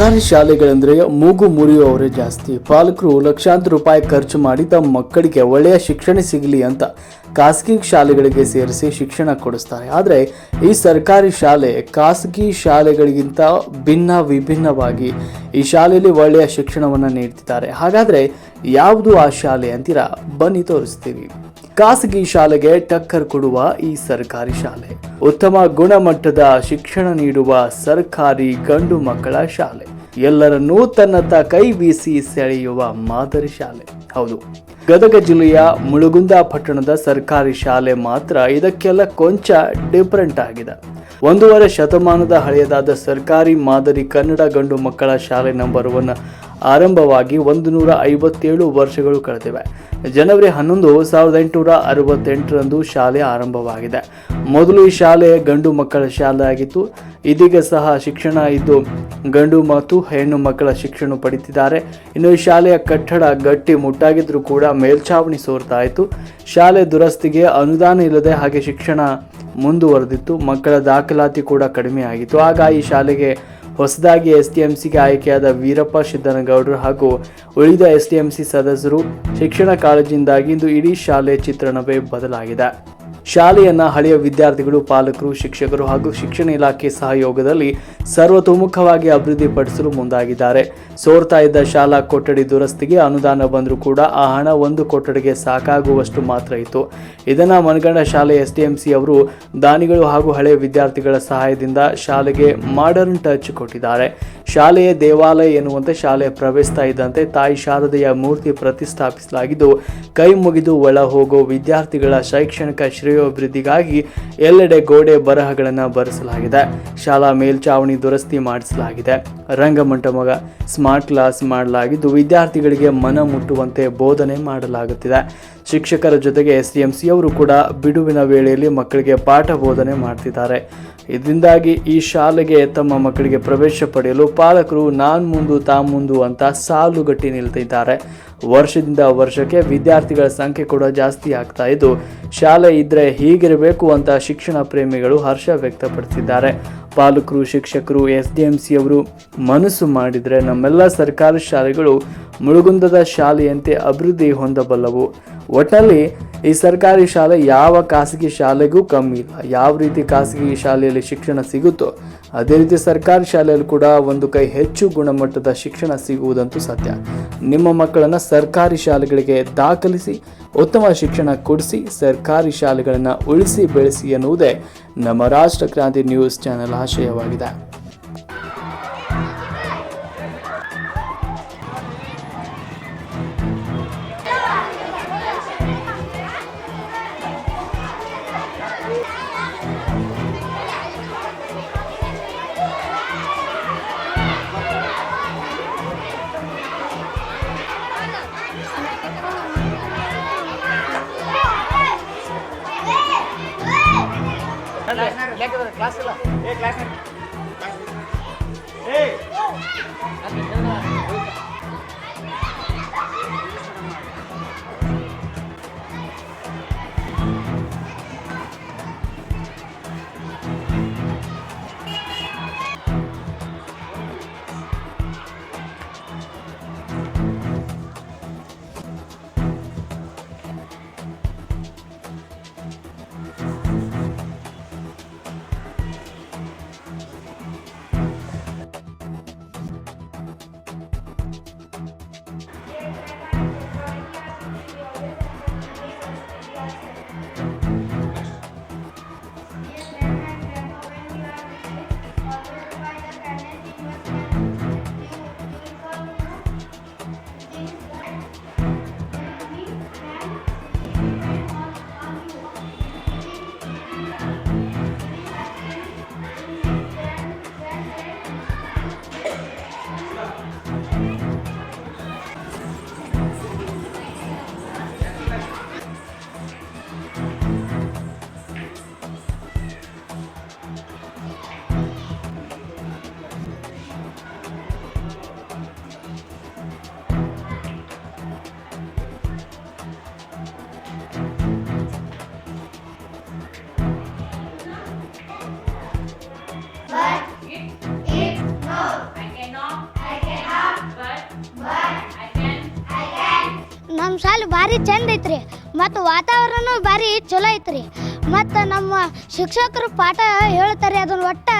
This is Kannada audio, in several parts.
ಸರ್ಕಾರಿ ಶಾಲೆಗಳೆಂದರೆ ಮೂಗು ಮುರಿಯುವವರೇ ಜಾಸ್ತಿ. ಪಾಲಕರು ಲಕ್ಷಾಂತರ ರೂಪಾಯಿ ಖರ್ಚು ಮಾಡಿ ತಮ್ಮ ಮಕ್ಕಳಿಗೆ ಒಳ್ಳೆಯ ಶಿಕ್ಷಣ ಸಿಗಲಿ ಅಂತ ಖಾಸಗಿ ಶಾಲೆಗಳಿಗೆ ಸೇರಿಸಿ ಶಿಕ್ಷಣ ಕೊಡಿಸ್ತಾರೆ. ಆದರೆ ಈ ಸರ್ಕಾರಿ ಶಾಲೆ ಖಾಸಗಿ ಶಾಲೆಗಳಿಗಿಂತ ಭಿನ್ನ ವಿಭಿನ್ನವಾಗಿ ಈ ಶಾಲೆಯಲ್ಲಿ ಒಳ್ಳೆಯ ಶಿಕ್ಷಣವನ್ನು ನೀಡ್ತಿದ್ದಾರೆ. ಹಾಗಾದರೆ ಯಾವುದು ಆ ಶಾಲೆ ಅಂತೀರಾ? ಬನ್ನಿ ತೋರಿಸ್ತೀವಿ. ಖಾಸಗಿ ಶಾಲೆಗೆ ಟಕ್ಕರ್ ಕೊಡುವ ಈ ಸರ್ಕಾರಿ ಶಾಲೆ. ಉತ್ತಮ ಗುಣಮಟ್ಟದ ಶಿಕ್ಷಣ ನೀಡುವ ಸರ್ಕಾರಿ ಗಂಡು ಮಕ್ಕಳ ಶಾಲೆ. ಎಲ್ಲರನ್ನೂ ತನ್ನತ್ತ ಕೈ ಬೀಸಿ ಸೆಳೆಯುವ ಮಾದರಿ ಶಾಲೆ. ಹೌದು. ಗದಗ ಜಿಲ್ಲೆಯ ಮುಳುಗುಂದ ಪಟ್ಟಣದ ಸರ್ಕಾರಿ ಶಾಲೆ ಮಾತ್ರ ಇದಕ್ಕೆಲ್ಲ ಕೊಂಚ ಡಿಫರೆಂಟ್ ಆಗಿದೆ. ಒಂದೂವರೆ ಶತಮಾನದ ಹಳೆಯದಾದ ಸರ್ಕಾರಿ ಮಾದರಿ ಕನ್ನಡ ಗಂಡು ಮಕ್ಕಳ ಶಾಲೆ ನಂಬರ್ ಒನ್ ಆರಂಭವಾಗಿ ಒಂದು ನೂರ ಐವತ್ತೇಳು ವರ್ಷಗಳು ಕಳೆದಿವೆ. ಜನವರಿ ಹನ್ನೊಂದು ಸಾವಿರದ ಎಂಟುನೂರ ಅರವತ್ತೆಂಟರಂದು ಶಾಲೆ ಆರಂಭವಾಗಿದೆ. ಮೊದಲು ಈ ಶಾಲೆ ಗಂಡು ಮಕ್ಕಳ ಶಾಲೆ ಆಗಿತ್ತು ಇದೀಗ ಸಹ ಶಿಕ್ಷಣ ಇದ್ದು ಗಂಡು ಮತ್ತು ಹೆಣ್ಣು ಮಕ್ಕಳ ಶಿಕ್ಷಣ ಪಡಿತಿದ್ದಾರೆ. ಇನ್ನು ಈ ಶಾಲೆಯ ಕಟ್ಟಡ ಗಟ್ಟಿ ಮುಟ್ಟಾಗಿದ್ರೂ ಕೂಡ ಮೇಲ್ಛಾವಣಿ ಸೋರ್ತಾ ಇತ್ತು ಶಾಲೆ ದುರಸ್ತಿಗೆ ಅನುದಾನ ಇಲ್ಲದೆ ಹಾಗೆ ಶಿಕ್ಷಣ ಮುಂದುವರೆದಿತ್ತು. ಮಕ್ಕಳ ದಾಖಲಾತಿ ಕೂಡ ಕಡಿಮೆ ಆಗಿತ್ತು ಆಗ ಈ ಶಾಲೆಗೆ ಹೊಸದಾಗಿ ಎಸ್ ಡಿ ಆಯ್ಕೆಯಾದ ವೀರಪ್ಪ ಸಿದ್ದನಗೌಡರು ಹಾಗೂ ಉಳಿದ ಎಸ್ ಡಿ ಸದಸ್ಯರು ಶಿಕ್ಷಣ ಕಾಳಜಿಯಿಂದಾಗಿ ಇಂದು ಇಡೀ ಶಾಲೆ ಚಿತ್ರಣವೇ ಬದಲಾಗಿದೆ. ಶಾಲೆಯನ್ನ ಹಳೆಯ ವಿದ್ಯಾರ್ಥಿಗಳು, ಪಾಲಕರು, ಶಿಕ್ಷಕರು ಹಾಗೂ ಶಿಕ್ಷಣ ಇಲಾಖೆ ಸಹಯೋಗದಲ್ಲಿ ಸರ್ವತೋಮುಖವಾಗಿ ಅಭಿವೃದ್ಧಿಪಡಿಸಲು ಮುಂದಾಗಿದ್ದಾರೆ. ಸೋರ್ತಾ ಇದ್ದ ಶಾಲಾ ಕೊಠಡಿ ದುರಸ್ತಿಗೆ ಅನುದಾನ ಬಂದರೂ ಕೂಡ ಆ ಹಣ ಒಂದು ಕೊಠಡಿಗೆ ಸಾಕಾಗುವಷ್ಟು ಮಾತ್ರ ಇತ್ತು. ಇದನ್ನು ಮನಗಂಡ ಶಾಲೆ ಎಸ್ ಟಿ ಎಂ ಸಿ ಅವರು ದಾನಿಗಳು ಹಾಗೂ ಹಳೆಯ ವಿದ್ಯಾರ್ಥಿಗಳ ಸಹಾಯದಿಂದ ಶಾಲೆಗೆ ಮಾಡರ್ನ್ ಟಚ್ ಕೊಟ್ಟಿದ್ದಾರೆ. ಶಾಲೆಯ ದೇವಾಲಯ ಎನ್ನುವಂತೆ ಶಾಲೆ ಪ್ರವೇಶಿಸ್ತಾ ಇದ್ದಂತೆ ತಾಯಿ ಶಾರದೆಯ ಮೂರ್ತಿ ಪ್ರತಿಷ್ಠಾಪಿಸಲಾಗಿದ್ದು, ಕೈ ಮುಗಿದು ಒಳ ಹೋಗೋ ವಿದ್ಯಾರ್ಥಿಗಳ ಶೈಕ್ಷಣಿಕ ಶ್ರೇಯೋಭಿವೃದ್ಧಿಗಾಗಿ ಎಲ್ಲೆಡೆ ಗೋಡೆ ಬರಹಗಳನ್ನು ಬರೆಸಲಾಗಿದೆ. ಶಾಲಾ ಮೇಲ್ಚಾವಣಿ ದುರಸ್ತಿ ಮಾಡಿಸಲಾಗಿದೆ. ರಂಗಮಂಟಮಗ ಸ್ಮಾರ್ಟ್ ಕ್ಲಾಸ್ ಮಾಡಲಾಗಿದ್ದು ವಿದ್ಯಾರ್ಥಿಗಳಿಗೆ ಮನ ಮುಟ್ಟುವಂತೆ ಬೋಧನೆ ಮಾಡಲಾಗುತ್ತಿದೆ. ಶಿಕ್ಷಕರ ಜೊತೆಗೆ ಎಸ್ ಡಿ ಅವರು ಕೂಡ ಬಿಡುವಿನ ವೇಳೆಯಲ್ಲಿ ಮಕ್ಕಳಿಗೆ ಪಾಠ ಬೋಧನೆ ಮಾಡ್ತಿದ್ದಾರೆ. ಇದರಿಂದಾಗಿ ಈ ಶಾಲೆಗೆ ತಮ್ಮ ಮಕ್ಕಳಿಗೆ ಪ್ರವೇಶ ಪಡೆಯಲು ಪಾಲಕರು ನಾನ್ ಮುಂದು ತಾ ಮುಂದು ಅಂತ ಸಾಲುಗಟ್ಟಿ ನಿಲ್ತಿದ್ದಾರೆ. ವರ್ಷದಿಂದ ವರ್ಷಕ್ಕೆ ವಿದ್ಯಾರ್ಥಿಗಳ ಸಂಖ್ಯೆ ಕೂಡ ಜಾಸ್ತಿ ಆಗ್ತಾ ಇದ್ದು, ಶಾಲೆ ಇದ್ರೆ ಹೀಗಿರಬೇಕು ಅಂತ ಶಿಕ್ಷಣ ಪ್ರೇಮಿಗಳು ಹರ್ಷ ವ್ಯಕ್ತಪಡಿಸಿದ್ದಾರೆ. ಪಾಲಕರು, ಶಿಕ್ಷಕರು ಎಸ್ ಡಿ ಎಂ ಸಿ ಅವರು ಮನಸ್ಸು ಮಾಡಿದರೆ ನಮ್ಮೆಲ್ಲ ಸರ್ಕಾರಿ ಶಾಲೆಗಳು ಮುಳುಗುಂದದ ಶಾಲೆಯಂತೆ ಅಭಿವೃದ್ಧಿ ಹೊಂದಬಲ್ಲವು. ಒಟ್ಟಲ್ಲಿ ಈ ಸರ್ಕಾರಿ ಶಾಲೆ ಯಾವ ಖಾಸಗಿ ಶಾಲೆಗೂ ಕಮ್ಮಿ ಇಲ್ಲ. ಯಾವ ರೀತಿ ಖಾಸಗಿ ಶಾಲೆಯಲ್ಲಿ ಶಿಕ್ಷಣ ಸಿಗುತ್ತೋ, ಅದೇ ರೀತಿ ಸರ್ಕಾರಿ ಶಾಲೆಯಲ್ಲಿ ಕೂಡ ಒಂದು ಕೈ ಹೆಚ್ಚು ಗುಣಮಟ್ಟದ ಶಿಕ್ಷಣ ಸಿಗುವುದಂತೂ ಸತ್ಯ. ನಿಮ್ಮ ಮಕ್ಕಳನ್ನು ಸರ್ಕಾರಿ ಶಾಲೆಗಳಿಗೆ ದಾಖಲಿಸಿ, ಉತ್ತಮ ಶಿಕ್ಷಣ ಕೊಡಿಸಿ, ಸರ್ಕಾರಿ ಶಾಲೆಗಳನ್ನು ಉಳಿಸಿ ಬೆಳೆಸಿ ಎನ್ನುವುದೇ ನಮ್ಮ ರಾಷ್ಟ್ರ ಕ್ರಾಂತಿ ನ್ಯೂಸ್ ಚಾನೆಲ್ ಆಶಯವಾಗಿದೆ. ಲೆಕ್ಕದ ಕ್ಲಾಸ್ ಇಲ್ಲ ಏ ಕ್ಲಾಸ್ ಏ ಶಾಲೆ ಭಾರಿ ಚಂದ ಐತ್ರಿ. ಮತ್ತು ವಾತಾವರಣ ಭಾರಿ ಚಲೋ ಐತ್ರಿ. ಮತ್ತು ನಮ್ಮ ಶಿಕ್ಷಕರು ಪಾಠ ಹೇಳ್ತಾರೆ, ಅದನ್ನ ಒಟ್ಟ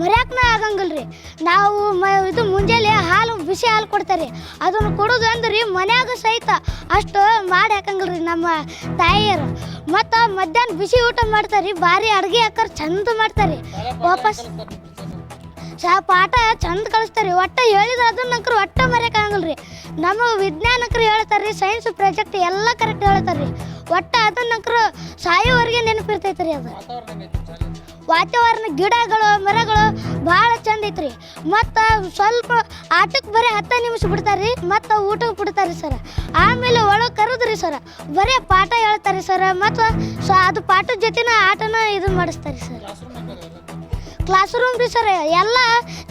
ಮರ್ಯಾಕನ ರೀ ನಾವು ಮ, ಇದು ಮುಂಜಾನೆ ಹಾಲು, ಬಿಸಿ ಹಾಲು ಕೊಡ್ತಾರೆ. ಅದನ್ನು ಕೊಡೋದು ಅಂದ್ರೆ ಮನ್ಯಾಗ ಸಹಿತ ಅಷ್ಟು ಮಾಡಿ ಹಾಕಂಗಿಲ್ರಿ ನಮ್ಮ ತಾಯಿಯರು. ಮತ್ತು ಮಧ್ಯಾಹ್ನ ಬಿಸಿ ಊಟ ಮಾಡ್ತಾರೆ ರೀ ಭಾರಿ ಅಡುಗೆ ಹಾಕರ್ ಚಂದ ಮಾಡ್ತಾರೆ. ವಾಪಸ್ ಸಾ ಪಾಠ ಚಂದ ಕಳಿಸ್ತಾರೆ ಒಟ್ಟ ಹೇಳಿದ್ರೆ ಅದನ್ನ ನಂಕರು ಒಟ್ಟ ರೀ ನಮ್ಮ ವಿಜ್ಞಾನಕರು ಹೇಳ್ತಾರೆ ರೀ ಸೈನ್ಸ್ ಪ್ರಾಜೆಕ್ಟ್ ಎಲ್ಲ ಕರೆಕ್ಟ್ ಹೇಳ್ತಾರೆ ರೀ ಒಟ್ಟ ಅದನ್ನ ನಂಕರು ಸಾಯೋವರೆಗೆ ನೆನಪಿರ್ತೈತೆ ರೀ ಅದು. ವಾತಾವರಣ, ಗಿಡಗಳು, ಮರಗಳು ಭಾಳ ಚಂದ ಐತ್ರಿ. ಮತ್ತು ಸ್ವಲ್ಪ ಆಟಕ್ಕೆ ಬರೀ ಹತ್ತು ನಿಮಿಷ ಬಿಡ್ತಾರೆ ರೀ ಮತ್ತು ಊಟಕ್ಕೆ ಬಿಡ್ತಾರೆ ಸರ್ ಆಮೇಲೆ ಒಳಗೆ ಕರೆದ್ರಿ ಸರ್ ಬರೀ ಪಾಠ ಹೇಳ್ತಾರೆ ಸರ್ ಮತ್ತು ಸೊ ಅದು ಪಾಠದ ಜೊತೆನ ಆಟನ ಇದು ಮಾಡಿಸ್ತಾರೆ ಸರ್ ಕ್ಲಾಸ್ ರೂಮ್ ರೀ ಸರ್ ಎಲ್ಲ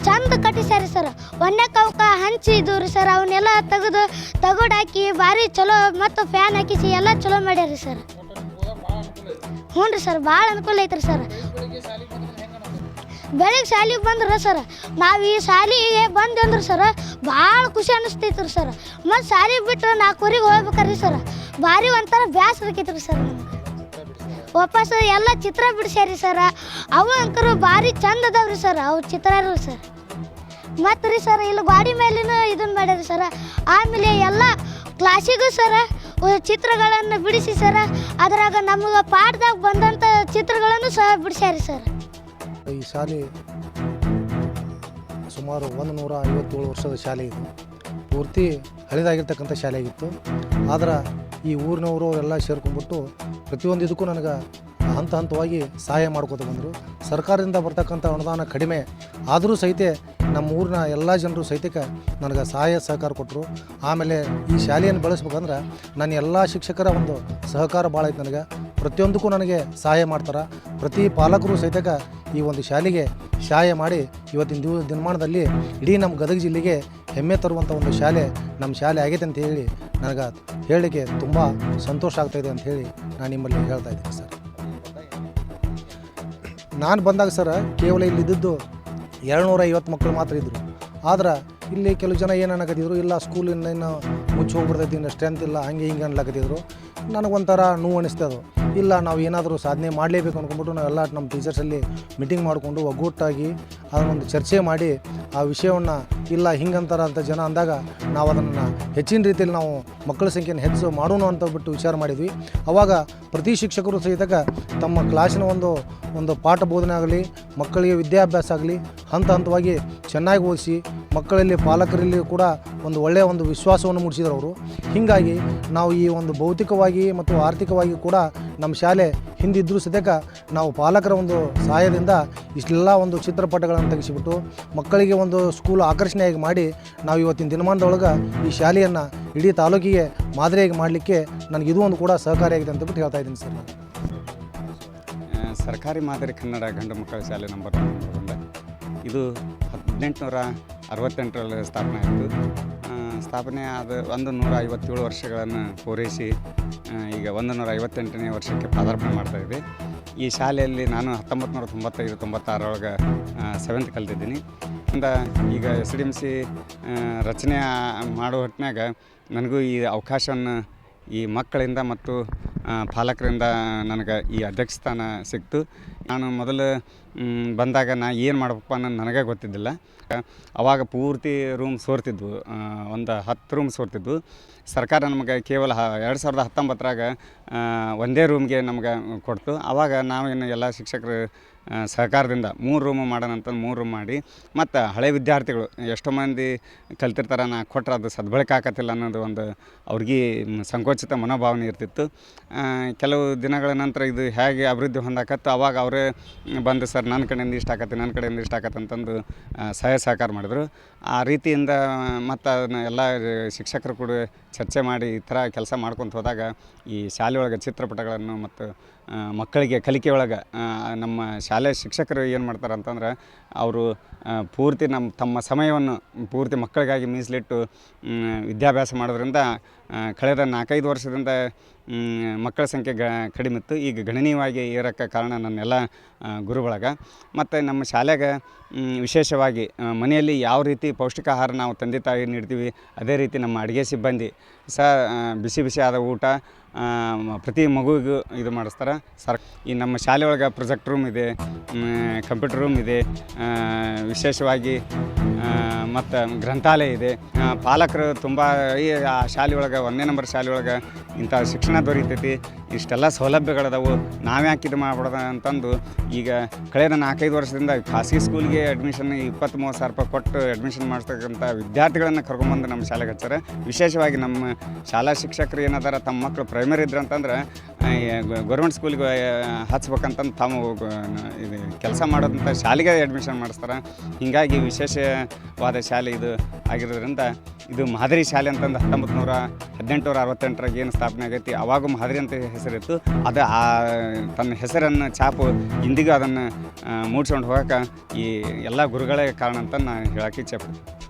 ಚಂದ ಕಟ್ಟಿಸ್ಯಾರ ಸರ್ ಒಂದೇ ಕವಕ ಹಂಚಿ ಇದು ರೀ ಸರ್ ಅವನ್ನೆಲ್ಲ ತೆಗೆದು, ತಗಡು ಹಾಕಿ ಭಾರಿ ಚಲೋ ಮತ್ತು ಫ್ಯಾನ್ ಹಾಕಿಸಿ ಎಲ್ಲ ಚಲೋ ಮಾಡ್ಯಾರ ಸರ್ ಹ್ಞೂ ರೀ ಸರ್ ಭಾಳ ಅನುಕೂಲ ಐತ್ರಿ ಸರ್ ಬೆಳಿಗ್ಗೆ ಶಾಲಿಗೆ ಬಂದ್ರೆ ಸರ್ ನಾವು ಈ ಶಾಲೆಗೆ ಬಂದು ಅಂದ್ರೆ ಸರ್ ಭಾಳ ಖುಷಿ ಅನ್ನಿಸ್ತೈತ್ರಿ ಸರ್ ಮತ್ತು ಶಾಲೆ ಬಿಟ್ಟು ಊರಿಗೆ ಹೋಗ್ಬೇಕ್ರಿ ಸರ್ ಭಾರಿ ಒಂಥರ ಬ್ಯಾಸರ ಆಕೈತ್ರಿ ಸರ್ ನಮ್ಗೆ. ವಾಪಸ್ ಎಲ್ಲ ಚಿತ್ರ ಬಿಡಿಸ್ಯಾರಿ ಸರ್ ಅವು ಅಂಕರು ಭಾರಿ ಚಂದ ಅದಾವ್ರಿ ಸರ್ ಅವು ಚಿತ್ರ ಸರ್ ಮತ್ತು ರೀ ಸರ್ ಇಲ್ಲಿ ಗಾಡಿ ಮೇಲಿನ ಇದನ್ನ ಮಾಡ್ಯಾರಿ ಸರ್ ಆಮೇಲೆ ಎಲ್ಲ ಕ್ಲಾಸಿಗೂ ಸರ ಚಿತ್ರಗಳನ್ನು ಬಿಡಿಸಿ ಸರ ಅದ್ರಾಗ ನಮಗೆ ಪಾಠದಾಗ ಬಂದಂಥ ಚಿತ್ರಗಳನ್ನು ಸಹ ಬಿಡಿಸ್ಯಾರಿ ಸರ್ ಈ ಶಾಲೆ ಸುಮಾರು ಒಂದು ನೂರ ಐವತ್ತೇಳು ವರ್ಷದ ಶಾಲೆ ಇದು. ಪೂರ್ತಿ ಹಳೆದಾಗಿರ್ತಕ್ಕಂಥ ಶಾಲೆ ಆಗಿತ್ತು. ಆದ್ರೆ ಈ ಊರಿನವರು ಅವರೆಲ್ಲ ಸೇರ್ಕೊಂಡ್ಬಿಟ್ಟು ಪ್ರತಿಯೊಂದು ಇದಕ್ಕೂ ನನಗೆ ಹಂತ ಹಂತವಾಗಿ ಸಹಾಯ ಮಾಡ್ಕೋತ ಬಂದರು. ಸರ್ಕಾರದಿಂದ ಬರ್ತಕ್ಕಂಥ ಅನುದಾನ ಕಡಿಮೆ ಆದರೂ ಸಹಿತ ನಮ್ಮ ಊರಿನ ಎಲ್ಲ ಜನರು ಸಹಿತಕ್ಕೆ ನನಗೆ ಸಹಾಯ ಸಹಕಾರ ಕೊಟ್ಟರು. ಆಮೇಲೆ ಈ ಶಾಲೆಯನ್ನು ಬೆಳೆಸ್ಬೇಕಂದ್ರೆ ನನ್ನ ಎಲ್ಲ ಶಿಕ್ಷಕರ ಒಂದು ಸಹಕಾರ ಭಾಳ ಐತೆ ನನಗೆ. ಪ್ರತಿಯೊಂದಕ್ಕೂ ನನಗೆ ಸಹಾಯ ಮಾಡ್ತಾರೆ. ಪ್ರತಿ ಪಾಲಕರು ಸಹಿತಕ್ಕ ಈ ಒಂದು ಶಾಲೆಗೆ ಸಹಾಯ ಮಾಡಿ ಇವತ್ತಿನ ದಿನಮಾನದಲ್ಲಿ ಇಡೀ ನಮ್ಮ ಗದಗ ಜಿಲ್ಲೆಗೆ ಹೆಮ್ಮೆ ತರುವಂಥ ಒಂದು ಶಾಲೆ ನಮ್ಮ ಶಾಲೆ ಆಗೈತೆ ಅಂತ ಹೇಳಿ ನನಗೆ ಹೇಳಲಿಕ್ಕೆ ತುಂಬ ಸಂತೋಷ ಆಗ್ತಾಯಿದೆ ಅಂತ ಹೇಳಿ ನಾನು ನಿಮ್ಮಲ್ಲಿ ಹೇಳ್ತಾ ಇದ್ದೀನಿ ಸರ್. ನಾನು ಬಂದಾಗ ಸರ್ ಕೇವಲ ಇಲ್ಲಿ ಇದ್ದಿದ್ದು ಎರಡುನೂರ ಐವತ್ತು ಮಕ್ಕಳು ಮಾತ್ರ ಇದ್ದರು. ಆದ್ರೆ ಇಲ್ಲಿ ಕೆಲವು ಜನ ಏನು ಅನ್ನಕತ್ತಿದ್ರು ಇಲ್ಲ ಸ್ಕೂಲ್ ಇನ್ನು ಮುಚ್ಚಿ ಹೋಗ್ಬಿಡ್ತೈತಿ, ಇನ್ನು ಸ್ಟ್ರೆಂತ್ ಇಲ್ಲ, ಹಂಗೆ ಹಿಂಗೆ ಅನ್ಲಕತ್ತಿದ್ರು ನನಗೊಂಥರ ನೋವು ಅನಿಸ್ತಾ ಅದು ಇಲ್ಲ, ನಾವು ಏನಾದರೂ ಸಾಧನೆ ಮಾಡಲೇಬೇಕು ಅಂದ್ಕೊಂಡ್ಬಿಟ್ಟು ನಾವೆಲ್ಲ ನಮ್ಮ ಟೀಚರ್ಸಲ್ಲಿ ಮೀಟಿಂಗ್ ಮಾಡಿಕೊಂಡು ಒಗ್ಗೂಟ್ಟಾಗಿ ಅದನ್ನೊಂದು ಚರ್ಚೆ ಮಾಡಿ ಆ ವಿಷಯವನ್ನು ಇಲ್ಲ, ಹಿಂಗಂತಾರ ಅಂತ ಜನ ಅಂದಾಗ ನಾವು ಅದನ್ನು ಹೆಚ್ಚಿನ ರೀತಿಯಲ್ಲಿ ನಾವು ಮಕ್ಕಳ ಸಂಖ್ಯೆಯನ್ನು ಹೆಚ್ಚು ಮಾಡೋಣ ಅಂತ ಬಿಟ್ಟು ವಿಚಾರ ಮಾಡಿದ್ವಿ. ಆವಾಗ ಪ್ರತಿ ಶಿಕ್ಷಕರು ಸಹಿತ ತಮ್ಮ ಕ್ಲಾಸಿನ ಒಂದು ಒಂದು ಪಾಠ ಬೋಧನೆ ಆಗಲಿ, ಮಕ್ಕಳಿಗೆ ವಿದ್ಯಾಭ್ಯಾಸ ಆಗಲಿ ಹಂತ ಹಂತವಾಗಿ ಚೆನ್ನಾಗಿ ಓದಿಸಿ ಮಕ್ಕಳಲ್ಲಿ ಪಾಲಕರಲ್ಲಿ ಕೂಡ ಒಂದು ಒಳ್ಳೆಯ ಒಂದು ವಿಶ್ವಾಸವನ್ನು ಮೂಡಿಸಿದ್ರು ಅವರು. ಹೀಗಾಗಿ ನಾವು ಈ ಒಂದು ಭೌತಿಕವಾಗಿ ಮತ್ತು ಆರ್ಥಿಕವಾಗಿ ಕೂಡ ನಮ್ಮ ಶಾಲೆ ಹಿಂದಿದ್ದರೂ ಸದ್ಯಕ ನಾವು ಪಾಲಕರ ಒಂದು ಸಹಾಯದಿಂದ ಇಷ್ಟೆಲ್ಲ ಒಂದು ಚಿತ್ರಪಟಗಳನ್ನು ತೆಗೆಸಿಬಿಟ್ಟು ಮಕ್ಕಳಿಗೆ ಒಂದು ಸ್ಕೂಲ್ ಆಕರ್ಷಣೆಯಾಗಿ ಮಾಡಿ ನಾವು ಇವತ್ತಿನ ದಿನಮಾನದೊಳಗೆ ಈ ಶಾಲೆಯನ್ನು ಇಡೀ ತಾಲೂಕಿಗೆ ಮಾದರಿಯಾಗಿ ಮಾಡಲಿಕ್ಕೆ ನನಗೆ ಇದು ಒಂದು ಕೂಡ ಸಹಕಾರಿಯಾಗಿದೆ ಅಂತ ಬಿಟ್ಟು ಹೇಳ್ತಾ ಇದ್ದೀನಿ ಸರ್ ಸರ್ಕಾರಿ ಮಾದರಿ ಕನ್ನಡ ಗಂಡು ಮಕ್ಕಳ ಶಾಲೆ ನಂಬರ್ ಇದು ಹದಿನೆಂಟುನೂರ ಅರವತ್ತೆಂಟರಲ್ಲಿ ಸ್ಥಾಪನೆ ಆಯಿತು. ಸ್ಥಾಪನೆ ಆದ ಒಂದು ನೂರ ಐವತ್ತೇಳು ವರ್ಷಗಳನ್ನು ಪೂರೈಸಿ ಈಗ ಒಂದು ನೂರ ಐವತ್ತೆಂಟನೇ ವರ್ಷಕ್ಕೆ ಪಾದಾರ್ಪಣೆ ಮಾಡ್ತಾ ಇದೆ ಈ ಶಾಲೆಯಲ್ಲಿ ನಾನು ಹತ್ತೊಂಬತ್ತು ನೂರ ತೊಂಬತ್ತೈದು ತೊಂಬತ್ತಾರೊಳಗೆ ಸೆವೆಂತ್ ಕಲ್ತಿದ್ದೀನಿ. ಇಂದ ಈಗ ಎಸ್ ಡಿ ಎಂ ಸಿ ರಚನೆ ಮಾಡೋ ಹೊತ್ತಿನಾಗ ನನಗೂ ಈ ಅವಕಾಶವನ್ನು ಈ ಮಕ್ಕಳಿಂದ ಮತ್ತು ಪಾಲಕರಿಂದ ನನಗೆ ಈ ಅಧ್ಯಕ್ಷ ಸ್ಥಾನ ಸಿಕ್ತು. ನಾನು ಮೊದಲು ಬಂದಾಗ ನಾ ಏನು ಮಾಡ್ಬೇಕಪ್ಪ ಅನ್ನೋದು ನನಗೆ ಗೊತ್ತಿದ್ದಿಲ್ಲ. ಅವಾಗ ಪೂರ್ತಿ ರೂಮ್ ಸೋರ್ತಿದ್ವು ಒಂದು ಹತ್ತು ರೂಮ್ ಸೋರ್ತಿದ್ವು. ಸರ್ಕಾರ ನಮಗೆ ಕೇವಲ ಎರಡು ಸಾವಿರದ ಹತ್ತೊಂಬತ್ತರಾಗ ಒಂದೇ ರೂಮ್ಗೆ ನಮ್ಗೆ ಕೊಡ್ತು. ಆವಾಗ ನಾವೇನು ಎಲ್ಲ ಶಿಕ್ಷಕರು ಸಹಕಾರದಿಂದ ಮೂರು ರೂಮು ಮಾಡೋಣ ಅಂತಂದು ಮೂರು ರೂಮ್ ಮಾಡಿ, ಮತ್ತು ಹಳೆ ವಿದ್ಯಾರ್ಥಿಗಳು ಎಷ್ಟೋ ಮಂದಿ ಕಲ್ತಿರ್ತಾರೆ, ನಾ ಕೊಟ್ರೆ ಅದು ಸದ್ಬಳಕೆ ಆಗತ್ತಿಲ್ಲ ಅನ್ನೋದು ಒಂದು ಅವ್ರಿಗೆ ಸಂಕೋಚಿತ ಮನೋಭಾವನೆ ಇರ್ತಿತ್ತು. ಕೆಲವು ದಿನಗಳ ನಂತರ ಇದು ಹೇಗೆ ಅಭಿವೃದ್ಧಿ ಹೊಂದಾಕತ್ತು ಅವಾಗ ಅವರೇ ಬಂದು, ಸರ್ ನನ್ನ ಕಡೆಯಿಂದ ಇಷ್ಟ ಆಕತ್ತೆ ನನ್ನ ಕಡೆಯಿಂದ ಇಷ್ಟ ಆಕತ್ತೆ ಅಂತಂದು ಸಹಾಯ ಸಹಕಾರ ಮಾಡಿದ್ರು. ಆ ರೀತಿಯಿಂದ, ಮತ್ತು ಅದನ್ನ ಎಲ್ಲ ಶಿಕ್ಷಕರು ಕೂಡ ಚರ್ಚೆ ಮಾಡಿ ಈ ಥರ ಕೆಲಸ ಮಾಡ್ಕೊತ ಹೋದಾಗ ಈ ಶಾಲೆ ಒಳಗೆ ಚಿತ್ರಪಟಗಳನ್ನು ಮತ್ತು ಮಕ್ಕಳಿಗೆ ಕಲಿಕೆ ಒಳಗೆ ನಮ್ಮ ಶಾಲೆ ಶಿಕ್ಷಕರು ಏನು ಮಾಡ್ತಾರೆ ಅಂತಂದ್ರೆ ಅವರು ಪೂರ್ತಿ ನಮ್ಮ ತಮ್ಮ ಸಮಯವನ್ನು ಪೂರ್ತಿ ಮಕ್ಕಳಿಗಾಗಿ ಮೀಸಲಿಟ್ಟು ವಿದ್ಯಾಭ್ಯಾಸ ಮಾಡೋದ್ರಿಂದ ಕಳೆದ ನಾಲ್ಕೈದು ವರ್ಷದಿಂದ ಮಕ್ಕಳ ಸಂಖ್ಯೆ ಗ, ಕಡಿಮೆ ಇತ್ತು. ಈಗ ಗಣನೀಯವಾಗಿ ಏರಕ್ಕೆ ಕಾರಣ ನನ್ನೆಲ್ಲ ಗುರುಗಳಾಗ. ಮತ್ತು ನಮ್ಮ ಶಾಲೆಗೆ ವಿಶೇಷವಾಗಿ ಮನೆಯಲ್ಲಿ ಯಾವ ರೀತಿ ಪೌಷ್ಟಿಕ ಆಹಾರ ನಾವು ತಂದೆ ತಾಯಿ ನೀಡ್ತೀವಿ, ಅದೇ ರೀತಿ ನಮ್ಮ ಅಡುಗೆ ಸಿಬ್ಬಂದಿ ಸಹ ಬಿಸಿ ಬಿಸಿ ಆದ ಊಟ ಪ್ರತಿ ಮಗುವಿಗೂ ಇದು ಮಾಡಿಸ್ತಾರೆ. ಸರ್, ಈ ನಮ್ಮ ಶಾಲೆ ಒಳಗೆ ಪ್ರೊಜೆಕ್ಟ್ ರೂಮ್ ಇದೆ ಕಂಪ್ಯೂಟರ್ ರೂಮ್ ಇದೆ ವಿಶೇಷವಾಗಿ ಮತ್ತು ಗ್ರಂಥಾಲಯ ಇದೆ. ಪಾಲಕರು ತುಂಬ ಈ, ಆ ಶಾಲೆ ಒಳಗೆ ಒಂದನೇ ನಂಬರ್ ಶಾಲೆ ಒಳಗೆ ಇಂಥ ಶಿಕ್ಷಣ ದೊರೀತೈತಿ. ಇಷ್ಟೆಲ್ಲ ಸೌಲಭ್ಯಗಳದಾವು. ನಾವ್ಯಾಕೆ ಇದು ಮಾಡ್ಬಾರ್ದು ಅಂತಂದು ಈಗ ಕಳೆದ ನಾಲ್ಕೈದು ವರ್ಷದಿಂದ ಖಾಸಗಿ ಸ್ಕೂಲ್ಗೆ ಅಡ್ಮಿಷನ್ ಇಪ್ಪತ್ತು ಮೂವತ್ತು ಸಾವಿರ ರೂಪಾಯಿ ಕೊಟ್ಟು ಅಡ್ಮಿಷನ್ ಮಾಡಿಸ್ತಕ್ಕಂಥ ವಿದ್ಯಾರ್ಥಿಗಳನ್ನು ಕರ್ಕೊಂಬಂದು ನಮ್ಮ ಶಾಲೆಗೆ ಹಚ್ಚಾರೆ. ವಿಶೇಷವಾಗಿ ನಮ್ಮ ಶಾಲಾ ಶಿಕ್ಷಕರು ಏನಾದಾರ ತಮ್ಮ ಮಕ್ಕಳು ಪ್ರೈಮರಿ ಇದ್ರೆ ಅಂತಂದ್ರೆ ಗೌರ್ಮೆಂಟ್ ಸ್ಕೂಲಿಗೆ ಹಚ್ಬೇಕಂತಂದು ತಾವು ಇದು ಕೆಲಸ ಮಾಡೋದಂಥ ಶಾಲೆಗೆ ಅಡ್ಮಿಷನ್ ಮಾಡಿಸ್ತಾರೆ. ಹೀಗಾಗಿ ವಿಶೇಷವಾದ ಶಾಲೆ ಇದು ಆಗಿರೋದ್ರಿಂದ ಇದು ಮಾದರಿ ಶಾಲೆ ಅಂತಂದು ಹತ್ತೊಂಬತ್ತು ನೂರ ಹದಿನೆಂಟು ನೂರ ಅರವತ್ತೆಂಟರಾಗ ಏನು ಸ್ಥಾಪನೆ ಆಗೈತಿ, ಅವಾಗೂ ಮಾದರಿ ಅಂತ ಹೆಸರಿತ್ತು. ಅದು, ಆ, ತನ್ನ ಹೆಸರನ್ನು ಚಾಪು ಇಂದಿಗೂ ಅದನ್ನು ಮೂಡ್ಸ್ಕೊಂಡು ಹೋಗೋಕೆ ಈ ಎಲ್ಲ ಗುರುಗಳೇ ಕಾರಣ ಅಂತ ನಾನು ಹೇಳೋಕ್ಕೆ ಇಚ್ಛೆ ಪಡ್ತೀನಿ.